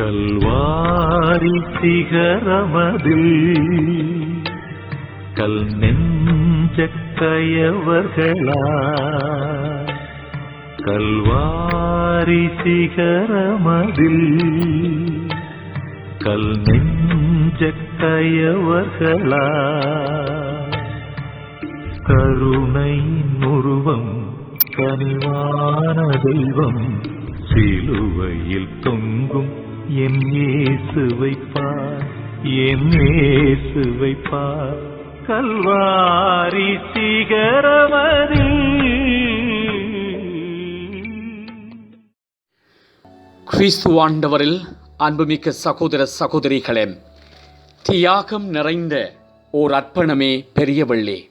கல்வாரி சிகரமதில் கல் நெஞ்சக்கையவர்களா கல்வாரி சிகரமதில் கல் நெஞ்சக்கையவர்களா கயவர்களா கருணையின் உருவம் கனிவான தெய்வம் சிலுவையில் தொங்கும் என் இயேசு வைப்பார் என் இயேசு கல்வாரி கிறிஸ்துவாண்டவரில் அன்புமிக்க சகோதர சகோதரிகளே தியாகம் நிறைந்த ஓர் அர்ப்பணமே பெரிய வெள்ளி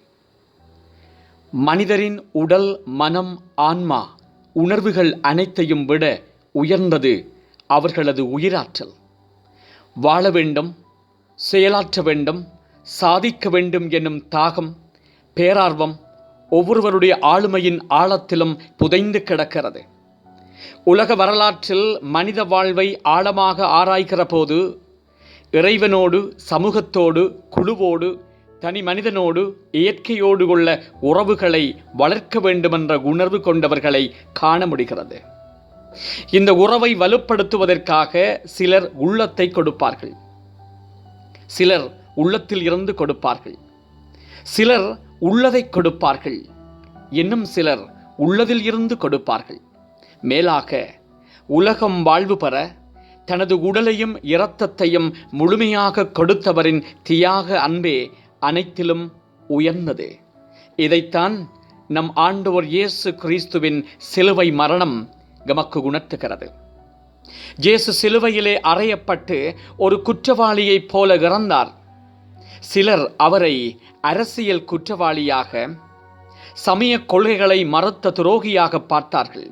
மனிதரின் உடல் மனம் ஆன்மா உணர்வுகள் அனைத்தையும் விட உயர்ந்தது அவர்களது உயிராற்றல். வாழ வேண்டும் செயலாற்ற வேண்டும் சாதிக்க வேண்டும் என்னும் தாகம் பேரார்வம் ஒவ்வொருவருடைய ஆளுமையின் ஆழத்திலும் புதைந்து கிடக்கிறது. உலக வரலாற்றில் மனித வாழ்வை ஆழமாக ஆராய்கிற போது இறைவனோடு சமூகத்தோடு குழுவோடு தனி மனிதனோடு இயற்கையோடு உள்ள உறவுகளை வளர்க்க வேண்டுமென்ற உணர்வு கொண்டவர்களை காண முடிகிறது. இந்த உறவை வலுப்படுத்துவதற்காக சிலர் உள்ளத்தை கொடுப்பார்கள். சிலர் உள்ளத்தில் இருந்து கொடுப்பார்கள். சிலர் உள்ளதை கொடுப்பார்கள். இன்னும் சிலர் உள்ளதில் இருந்து கொடுப்பார்கள். மேலாக உலகம் வாழ்வு பெற தனது உடலையும் இரத்தத்தையும் முழுமையாக கொடுத்தவரின் தியாக அன்பே அனைத்திலும் உயர்ந்தது. இதைத்தான் நம் ஆண்டவர் இயேசு கிறிஸ்துவின் சிலுவை மரணம் எமக்கு உணர்த்துகிறது. ஜேசு சிலுவையிலே அறையப்பட்டு ஒரு குற்றவாளியைப் போல இறந்தார். சிலர் அவரை அரசியல் குற்றவாளியாக சமய கொள்கைகளை மறுத்த துரோகியாக பார்த்தார்கள்.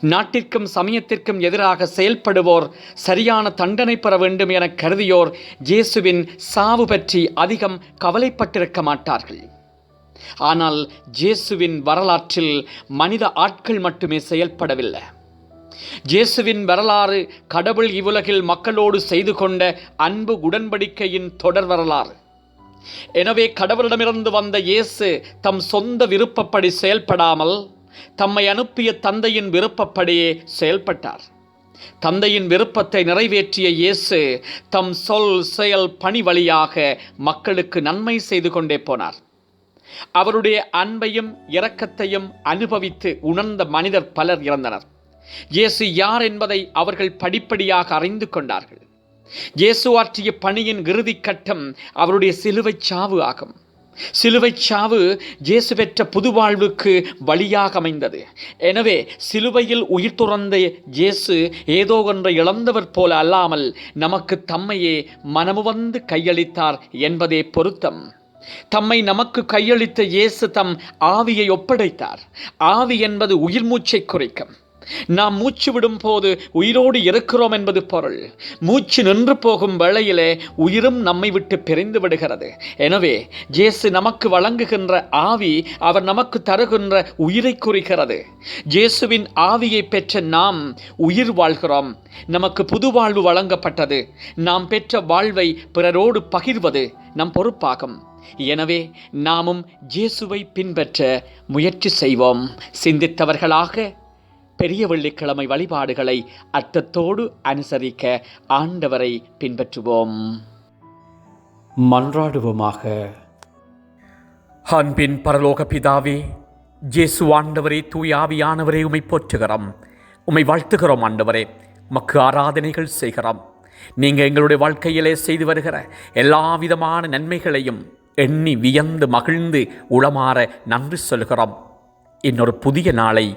நாட்டிற்கும் சமயத்திற்கும் எதிராக செயல்படுவோர் சரியான தண்டனை பெற வேண்டும் என கருதியோர் இயேசுவின் சாவு பற்றி அதிகம் கவலைப்பட்டிருக்க மாட்டார்கள். ஆனால் ஜேசுவின் வரலாற்றில் மனித ஆட்கள் மட்டுமே செயல்படவில்லை. ஜேசுவின் வரலாறு கடவுள் இவ்வுலகில் மக்களோடு செய்து கொண்ட அன்பு உடன்படிக்கையின் தொடர் வரலாறு. எனவே கடவுளிடமிருந்து வந்த இயேசு தம் சொந்த விருப்பப்படி செயல்படாமல் தம்மை அனுப்பிய தந்தையின் விருப்பப்படியே செயல்பட்டார். தந்தையின் விருப்பத்தை நிறைவேற்றிய இயேசு தம் சொல் செயல் பணி வழியாக மக்களுக்கு நன்மை செய்து கொண்டே போனார். அவருடைய அன்பையும் இரக்கத்தையும் அனுபவித்து உணர்ந்த மனிதர் பலர் இறந்தனர். இயேசு யார் என்பதை அவர்கள் படிப்படியாக அறிந்து கொண்டார்கள். இயேசு ஆற்றிய பணியின் இறுதி கட்டம் அவருடைய சிலுவைச் சாவு ஆகும். சிலுவைச் சாவு இயேசு பெற்ற புதுவாழ்வுக்கு வழியாக அமைந்தது. எனவே சிலுவையில் உயிர் துறந்த இயேசு ஏதோ ஒன்றை இழந்தவர் போல அல்லாமல் நமக்கு தம்மையே மனமுவந்து கையளித்தார் என்பதே பொருத்தம். தம்மை நமக்கு கையளித்த இயேசு தம் ஆவியை ஒப்படைத்தார். ஆவி என்பது உயிர் மூச்சை குறைக்கும். நாம் மூச்சு விடும் போது உயிரோடு இருக்கிறோம் என்பது பொருள். மூச்சு நின்று போகும் வேளையிலே உயிரும் நம்மை விட்டு பிரிந்து விடுகிறது. எனவே ஜேசு நமக்கு வழங்குகின்ற ஆவி அவர் நமக்கு தருகின்ற உயிரை குறிக்கிறது. ஜேசுவின் ஆவியை பெற்ற நாம் உயிர் வாழ்கிறோம். நமக்கு புது வாழ்வு வழங்கப்பட்டது. நாம் பெற்ற வாழ்வை பிறரோடு பகிர்வது நம் பொறுப்பாகும். எனவே நாமும் ஜேசுவை பின்பற்ற முயற்சி செய்வோம். சிந்தித்தவர்களாக பெரிய வெள்ளிக்கிழமை வழிபாடுகளை அர்த்தத்தோடு அனுசரிக்க ஆண்டவரை பின்பற்றுவோம். மன்றாடுவோமாக. அன்பின் பரலோக பிதாவே ஜேசு ஆண்டவரே தூய் ஆவியானவரே உமை போற்றுகிறோம். உமை வாழ்த்துகிறோம் ஆண்டவரே. மக்கு ஆராதனைகள் செய்கிறோம். நீங்கள் எங்களுடைய வாழ்க்கையிலே செய்து வருகிற எல்லா விதமான நன்மைகளையும் எண்ணி வியந்து மகிழ்ந்து உளமாற நன்றி சொல்கிறோம். இன்னொரு புதிய நாளை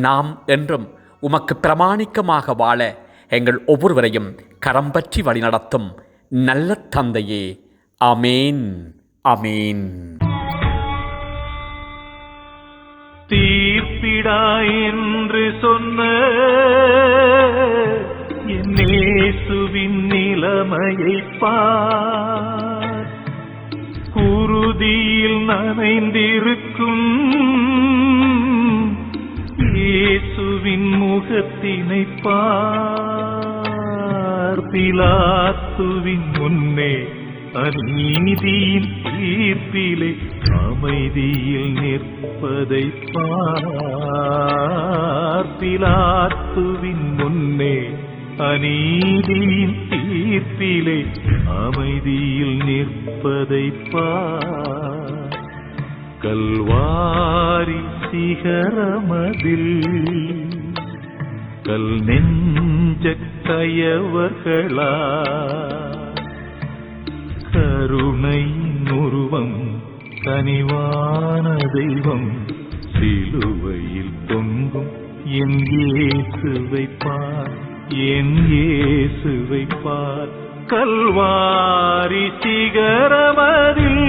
நாம் என்றும் உமக்கு பிரமாணிக்கமாக வாழ எங்கள் ஒவ்வொருவரையும் கரம் பற்றி வழிநடத்தும் நல்ல தந்தையே. அமேன் அமேன் தீர்ப்பிடாய் என்று சொன்ன என் நிலைமையை பார். குருதியில் நனைந்திருக்கும் முகத்தினை பார்த்திலாத்துவின் முன்னே அநீதியின் தீர்ப்பிலே அமைதியில் நிற்பதை பார்த்திலாத்துவின் முன்னே அநீதியின் தீர்ப்பிலே அமைதியில் நிற்பதை பார். கல்வாரி சிகரமதில் கல் நெஞ்ச கயவர்களா? கருணை உருவம் கனிவான தெய்வம் சிலுவையில் தொங்கும் என் இயேசுவை பார் என் இயேசுவை பார். கல்வாரி சிகரமதில்